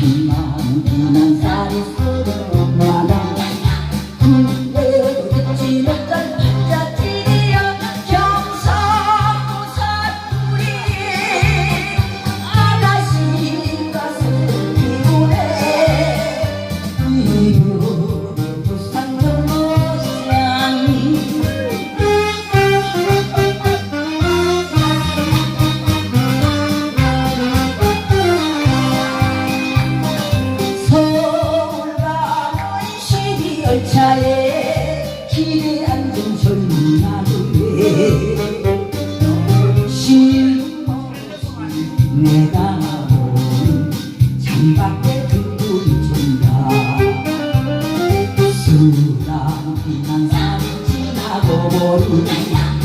한마음 비난 살이 서러워나 후 12열차에 길에 앉은 젊은 나를 실없이 내가 본 창밖에 그물이 준다. 수랑이난 살이 지나고 보니 그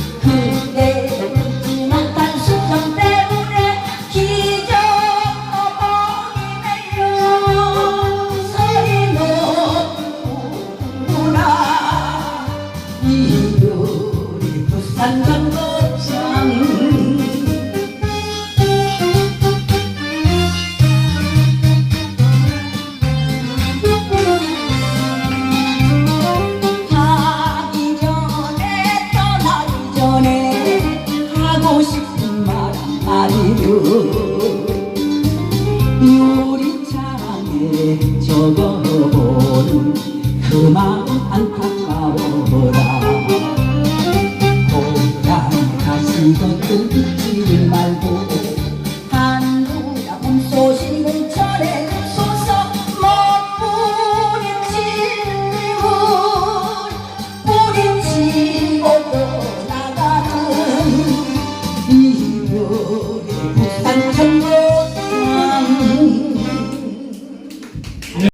싶은 말 한마디로 좀 듣지 말고 한누라 봄소식을 전해소서 먼 부딪히고 부딪히고